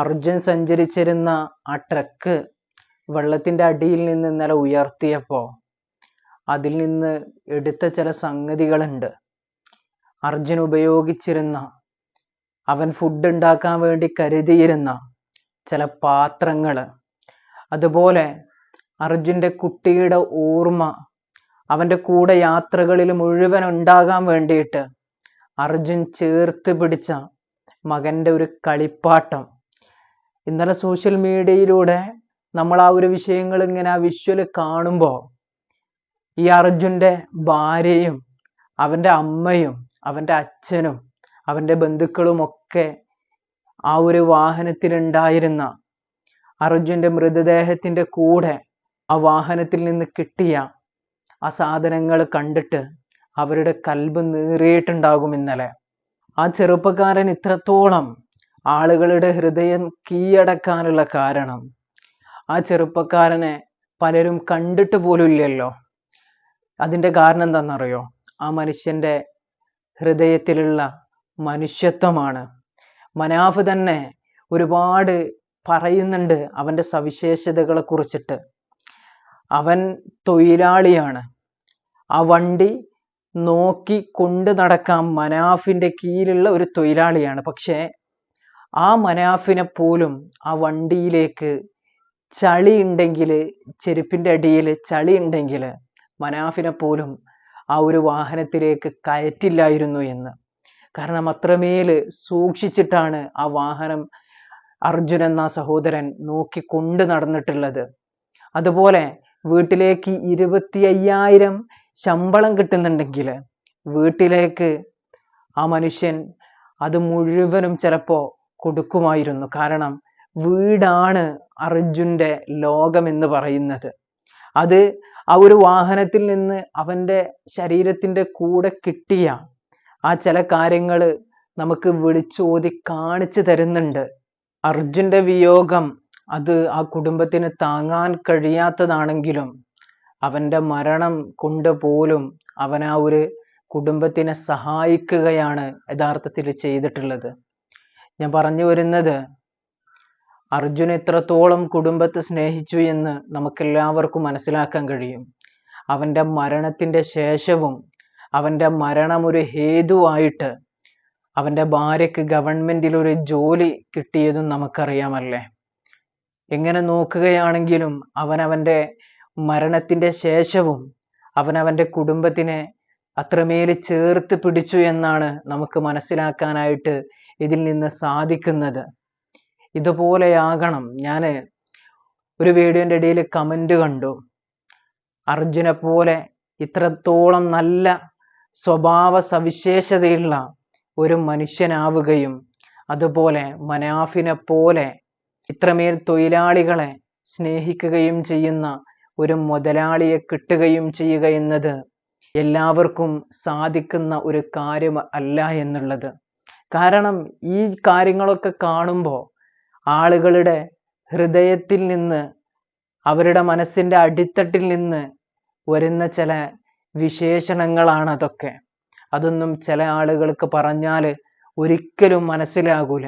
അർജുൻ സഞ്ചരിച്ചിരുന്ന ആ ട്രക്ക് വെള്ളത്തിന്റെ അടിയിൽ നിന്ന് ഇന്നലെ ഉയർത്തിയപ്പോൾ അതിൽ നിന്ന് എടുത്ത ചില സംഗതികളുണ്ട്. അർജുൻ ഉപയോഗിച്ചിരുന്ന അവൻ ഫുഡ് ഉണ്ടാക്കാൻ വേണ്ടി കരുതിയിരുന്ന ചില പാത്രങ്ങൾ അതുപോലെ അർജുന്റെ കുട്ടിയുടെ ഓർമ്മ അവന്റെ കൂടെ യാത്രകളിൽ മുഴുവൻ ഉണ്ടാകാൻ വേണ്ടിയിട്ട് അർജുൻ ചേർത്ത് പിടിച്ച മകന്റെ ഒരു കളിപ്പാട്ടം. ഇന്നലെ സോഷ്യൽ മീഡിയയിലൂടെ നമ്മൾ ആ ഒരു വിഷയങ്ങൾ ഇങ്ങനെ ആ വിഷ്വൽ കാണുമ്പോൾ ഈ അർജുന്റെ ഭാര്യയും അവന്റെ അമ്മയും അവന്റെ അച്ഛനും അവന്റെ ബന്ധുക്കളുമൊക്കെ ആ ഒരു വാഹനത്തിലുണ്ടായിരുന്ന അർജുന്റെ മൃതദേഹത്തിന്റെ കൂടെ ആ വാഹനത്തിൽ നിന്ന് കിട്ടിയ ആ സാധനങ്ങൾ കണ്ടിട്ട് അവരുടെ കൽബ് നീറിയിട്ടുണ്ടാകും ഇന്നലെ. ആ ചെറുപ്പക്കാരൻ ഇത്രത്തോളം ആളുകളുടെ ഹൃദയം കീഴടക്കാനുള്ള കാരണം. ആ ചെറുപ്പക്കാരനെ പലരും കണ്ടിട്ട് പോലും ഇല്ലല്ലോ. അതിന്റെ കാരണം എന്താണെന്നറിയോ? ആ മനുഷ്യന്റെ ഹൃദയത്തിലുള്ള മനുഷ്യത്വമാണ്. മനാഫ് തന്നെ ഒരുപാട് പറയുന്നുണ്ട് അവന്റെ സവിശേഷതകളെ കുറിച്ചിട്ട്. അവൻ തൊഴിലാളിയാണ്. ആ വണ്ടി നോക്കി കൊണ്ട് നടക്കാം മനാഫിന്റെ കീഴിലുള്ള ഒരു തൊഴിലാളിയാണ്. പക്ഷേ ആ മനാഫിനെ പോലും ആ വണ്ടിയിലേക്ക് ചളി ഉണ്ടെങ്കിൽ ചെരുപ്പിന്റെ അടിയിൽ ചളി ഉണ്ടെങ്കിൽ മനാഫിനെ പോലും ആ ഒരു വാഹനത്തിലേക്ക് കയറ്റില്ലായിരുന്നു എന്ന്. കാരണം അത്രമേൽ സൂക്ഷിച്ചിട്ടാണ് ആ വാഹനം അർജുൻ എന്ന സഹോദരൻ നോക്കിക്കൊണ്ട് നടന്നിട്ടുള്ളത്. അതുപോലെ വീട്ടിലേക്ക് ഇരുപത്തി അയ്യായിരം ശമ്പളം കിട്ടുന്നുണ്ടെങ്കിൽ വീട്ടിലേക്ക് ആ മനുഷ്യൻ അത് മുഴുവനും ചിലപ്പോൾ കൊടുക്കുമായിരുന്നു. കാരണം വീടാണ് അർജുന്റെ ലോകം എന്ന് പറയുന്നത്. അത് ആ ഒരു വാഹനത്തിൽ നിന്ന് അവന്റെ ശരീരത്തിന്റെ കൂടെ കിട്ടിയ ആ ചില കാര്യങ്ങൾ നമുക്ക് വിളിച്ചോതി കാണിച്ചു തരുന്നുണ്ട്. അർജുന്റെ വിയോഗം അത് ആ കുടുംബത്തിന് താങ്ങാൻ കഴിയാത്തതാണെങ്കിലും അവന്റെ മരണം കൊണ്ട് പോലും അവൻ ആ ഒരു കുടുംബത്തിനെ സഹായിക്കുകയാണ് യഥാർത്ഥത്തിൽ ചെയ്തിട്ടുള്ളത്. ഞാൻ പറഞ്ഞു വരുന്നത്. അർജുൻ എത്രത്തോളം കുടുംബത്തെ സ്നേഹിച്ചു എന്ന് നമുക്കെല്ലാവർക്കും മനസ്സിലാക്കാൻ കഴിയും. അവന്റെ മരണത്തിന്റെ ശേഷവും അവന്റെ മരണം ഒരു ഹേതുവായിട്ട് അവന്റെ ഭാര്യയ്ക്ക് ഗവൺമെന്റിൽ ഒരു ജോലി കിട്ടിയതും നമുക്കറിയാമല്ലേ? എങ്ങനെ നോക്കുകയാണെങ്കിലും അവനവന്റെ മരണത്തിന്റെ ശേഷവും അവനവന്റെ കുടുംബത്തിനെ അത്രമേൽ ചേർത്ത് പിടിച്ചു എന്നാണ് നമുക്ക് മനസ്സിലാക്കാനായിട്ട് ഇതിൽ നിന്ന് സാധിക്കുന്നത്. ഇതുപോലെയാകണം. ഞാൻ ഒരു വീഡിയോന്റെ ഇടയിൽ കമന്റ് കണ്ടു. അർജുനെ പോലെ ഇത്രത്തോളം നല്ല സ്വഭാവ സവിശേഷതയുള്ള ഒരു മനുഷ്യനാവുകയും അതുപോലെ മനാഫിനെ പോലെ ഇത്രമേൽ തൊഴിലാളികളെ സ്നേഹിക്കുകയും ചെയ്യുന്ന ഒരു മുതലാളിയെ കിട്ടുകയും ചെയ്യുക എന്നത് എല്ലാവർക്കും സാധിക്കുന്ന ഒരു കാര്യം അല്ല എന്നുള്ളത്. കാരണം ഈ കാര്യങ്ങളൊക്കെ കാണുമ്പോൾ ആളുകളുടെ ഹൃദയത്തിൽ നിന്ന് അവരുടെ മനസ്സിന്റെ അടിത്തട്ടിൽ നിന്ന് വരുന്ന ചില വിശേഷണങ്ങളാണ് അതൊക്കെ. അതൊന്നും ചില ആളുകൾക്ക് പറഞ്ഞാൽ ഒരിക്കലും മനസ്സിലാകൂല.